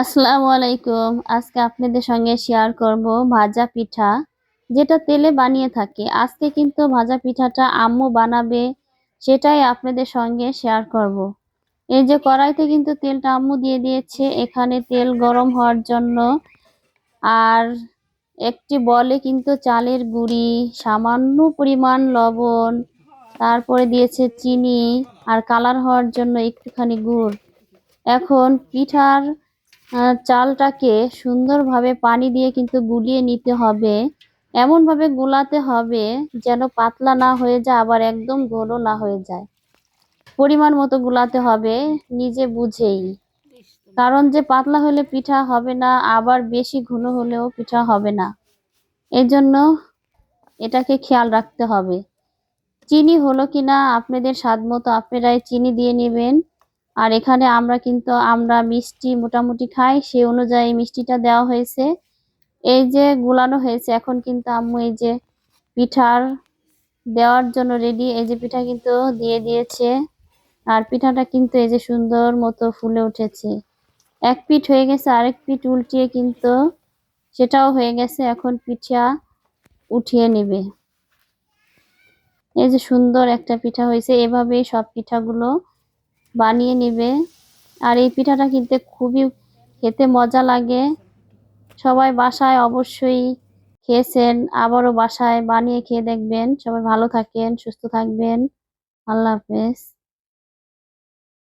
আসসালামু আলাইকুম। আজকে আপনাদের সঙ্গে শেয়ার করব ভাজা পিঠা, যেটা তেলে বানিয়ে থাকে। আজকে কিন্তু ভাজা পিঠাটা আম্মু বানাবে, সেটাই আপনাদের সঙ্গে শেয়ার করব। এই যে কড়াইতে কিন্তু তেলটা আম্মু দিয়ে দিয়েছে, এখানে তেল গরম হওয়ার জন্য। আর একটি বলে কিন্তু চালের গুঁড়ি, সামান্য পরিমাণ লবণ, তারপরে দিয়েছে চিনি, আর কালার হওয়ার জন্য একটুখানি গুড়। এখন পিঠার চালটাকে সুন্দরভাবে পানি দিয়ে কিন্তু গুলিয়ে নিতে হবে। এমনভাবে গুলাতে হবে যেন পাতলা না হয়ে যায়, আবার একদম ঘন না হয়ে যায়। পরিমাণ মতো গুলাতে হবে, নিজে বুঝেই। কারণ যে পাতলা হলে পিঠা হবে না, আবার বেশি ঘন হলেও পিঠা হবে না। এই জন্য এটাকে খেয়াল রাখতে হবে। চিনি হলো কিনা আপনাদের স্বাদ মতো, আপনারাই চিনি দিয়ে নেবেন। আর এখানে আমরা কিন্তু, আমরা মিষ্টি মোটামুটি খাই, সেই অনুযায়ী মিষ্টিটা দেওয়া হয়েছে। এই যে গুলানো হয়েছে, এখন কিন্তু আম্মু এই যে পিঠার দেওয়ার জন্য রেডি এই যে পিঠা কিন্তু দিয়ে দিয়েছে। আর পিঠাটা কিন্তু এই যে সুন্দর মতো ফুলে উঠেছে। এক পিঠ হয়ে গেছে, আরেক পিঠ উল্টিয়ে কিন্তু সেটাও হয়ে গেছে, এখন পিঠা উঠিয়ে নেবে। এই যে সুন্দর একটা পিঠা হয়েছে, এভাবেই সব পিঠাগুলো বানিয়ে নেবে। আর এই পিঠাটা কিনতে খুবই, খেতে মজা লাগে। সবাই বাসায় অবশ্যই খেয়েছেন, আবারও বাসায় বানিয়ে খেয়ে দেখবেন। সবাই ভালো থাকেন, সুস্থ থাকবেন। আল্লাহ হাফেজ।